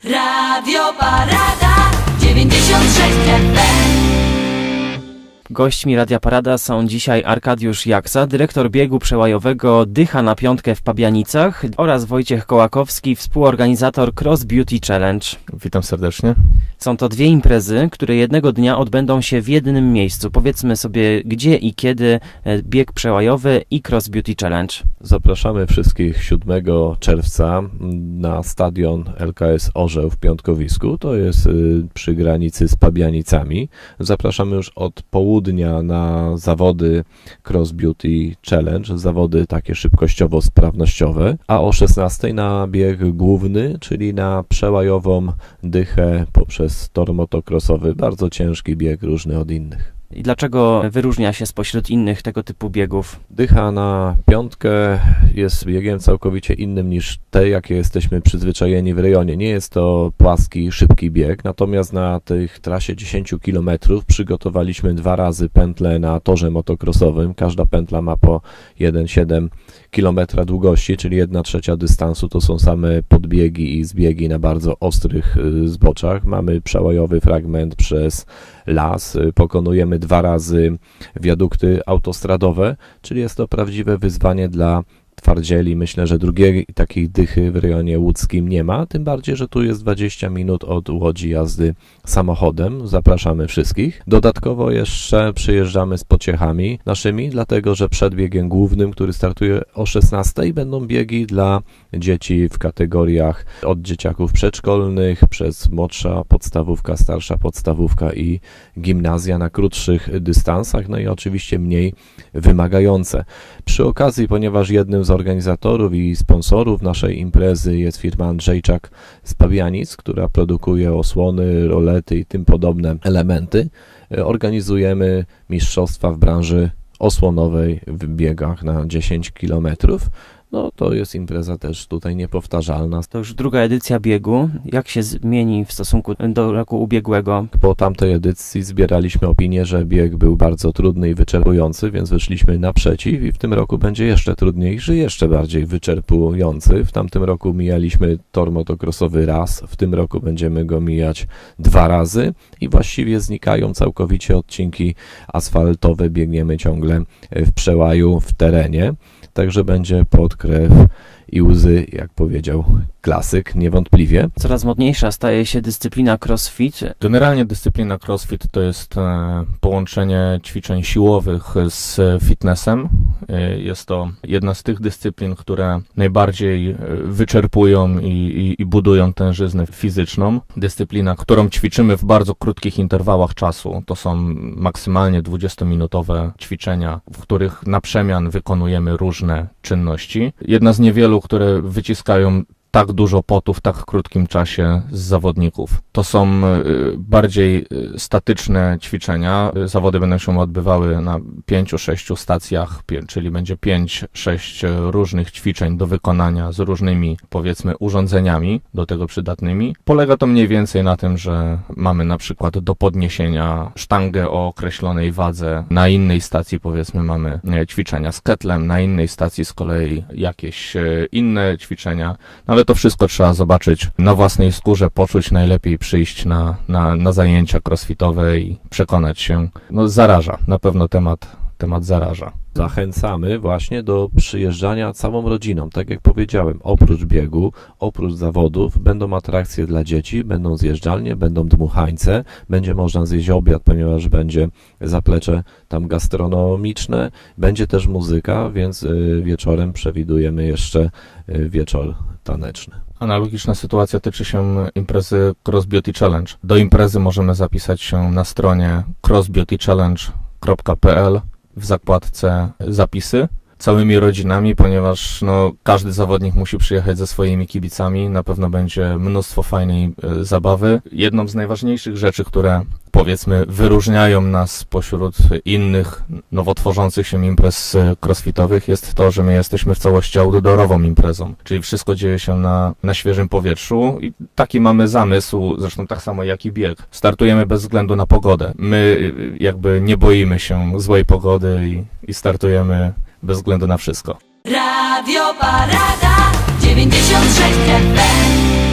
Radio Parada 96 FM. Gośćmi Radia Parada są dzisiaj Arkadiusz Jaksa, dyrektor biegu przełajowego Dycha na piątkę w Pabianicach oraz Wojciech Kołakowski, współorganizator Cross Beauty Challenge. Witam serdecznie. Są to dwie imprezy, które jednego dnia odbędą się w jednym miejscu. Powiedzmy sobie, gdzie i kiedy e, bieg przełajowy i Cross Beauty Challenge. Zapraszamy wszystkich 7 czerwca na stadion LKS Orzeł w Piątkowisku. To jest y, przy granicy z Pabianicami. Zapraszamy już od południa na zawody Cross Beauty Challenge, zawody takie szybkościowo-sprawnościowe, a o 16 na bieg główny, czyli na przełajową dychę poprzez tor motocrossowy. Bardzo ciężki bieg, różny od innych. I dlaczego wyróżnia się spośród innych tego typu biegów? Dycha na piątkę jest biegiem całkowicie innym niż te, jakie jesteśmy przyzwyczajeni w rejonie. Nie jest to płaski, szybki bieg, natomiast na tych trasie 10 km przygotowaliśmy dwa razy pętle na torze motocrossowym. Każda pętla ma po 1,7 km długości, czyli 1 trzecia dystansu to są same podbiegi i zbiegi na bardzo ostrych y, zboczach. Mamy przełajowy fragment przez las, y, pokonujemy dwa razy wiadukty autostradowe, czyli jest to prawdziwe wyzwanie dla twardzieli. Myślę, że drugiej takiej dychy w rejonie łódzkim nie ma, tym bardziej, że tu jest 20 minut od Łodzi jazdy samochodem. Zapraszamy wszystkich. Dodatkowo jeszcze przyjeżdżamy z pociechami naszymi, dlatego że przed biegiem głównym, który startuje o 16, będą biegi dla dzieci w kategoriach od dzieciaków przedszkolnych przez młodsza podstawówka, starsza podstawówka i gimnazja na krótszych dystansach, no i oczywiście mniej wymagające. Przy okazji, ponieważ jednym z organizatorów i sponsorów naszej imprezy jest firma Andrzejczak z Pabianic, która produkuje osłony, rolety i tym podobne elementy, e, organizujemy mistrzostwa w branży osłonowej w biegach na 10 km. No to jest impreza też tutaj niepowtarzalna. To już druga edycja biegu. Jak się zmieni w stosunku do roku ubiegłego? Po tamtej edycji zbieraliśmy opinię, że bieg był bardzo trudny i wyczerpujący, więc wyszliśmy naprzeciw i w tym roku będzie jeszcze trudniejszy, jeszcze bardziej wyczerpujący. W tamtym roku mijaliśmy tor motocrossowy raz, w tym roku będziemy go mijać dwa razy i właściwie znikają całkowicie odcinki asfaltowe, biegniemy ciągle w przełaju w terenie, także będzie pod krew i łzy, jak powiedział klasyk, niewątpliwie. Coraz modniejsza staje się dyscyplina crossfit. Generalnie dyscyplina CrossFit to jest e, połączenie ćwiczeń siłowych z fitnessem. E, Jest to jedna z tych dyscyplin, które najbardziej e, wyczerpują i, i, i budują tężyznę fizyczną. Dyscyplina, którą ćwiczymy w bardzo krótkich interwałach czasu. To są maksymalnie 20-minutowe ćwiczenia, w których na przemian wykonujemy różne czynności. Jedna z niewielu, które wyciskają tak dużo potu w tak krótkim czasie z zawodników. To są y, bardziej y, statyczne ćwiczenia. Y, Zawody będą się odbywały na pięciu, sześciu stacjach, czyli będzie pięć, sześć różnych ćwiczeń do wykonania z różnymi, powiedzmy, urządzeniami do tego przydatnymi. Polega to mniej więcej na tym, że mamy na przykład do podniesienia sztangę o określonej wadze. Na innej stacji, powiedzmy, mamy e, ćwiczenia z ketlem, na innej stacji z kolei jakieś e, inne ćwiczenia. Ale to wszystko trzeba zobaczyć na własnej skórze, poczuć najlepiej, przyjść na, na, na zajęcia crossfitowe i przekonać się. No zaraża, na pewno temat, temat zaraża. Zachęcamy właśnie do przyjeżdżania całą rodziną. Tak jak powiedziałem, oprócz biegu, oprócz zawodów, będą atrakcje dla dzieci, będą zjeżdżalnie, będą dmuchańce, będzie można zjeść obiad, ponieważ będzie zaplecze tam gastronomiczne, będzie też muzyka, więc y, wieczorem przewidujemy jeszcze y, wieczór taneczny. Analogiczna sytuacja tyczy się imprezy Cross Beauty Challenge. Do imprezy możemy zapisać się na stronie crossbeautychallenge.pl w zakładce zapisy całymi rodzinami, ponieważ no, każdy zawodnik musi przyjechać ze swoimi kibicami. Na pewno będzie mnóstwo fajnej e, zabawy. Jedną z najważniejszych rzeczy, które powiedzmy wyróżniają nas spośród innych nowo tworzących się imprez e, crossfitowych jest to, że my jesteśmy w całości outdoorową imprezą, czyli wszystko dzieje się na, na świeżym powietrzu i taki mamy zamysł, zresztą tak samo jak i bieg. Startujemy bez względu na pogodę. My e, jakby nie boimy się złej pogody i, i startujemy bez względu na wszystko. Radio Parada 96 FM.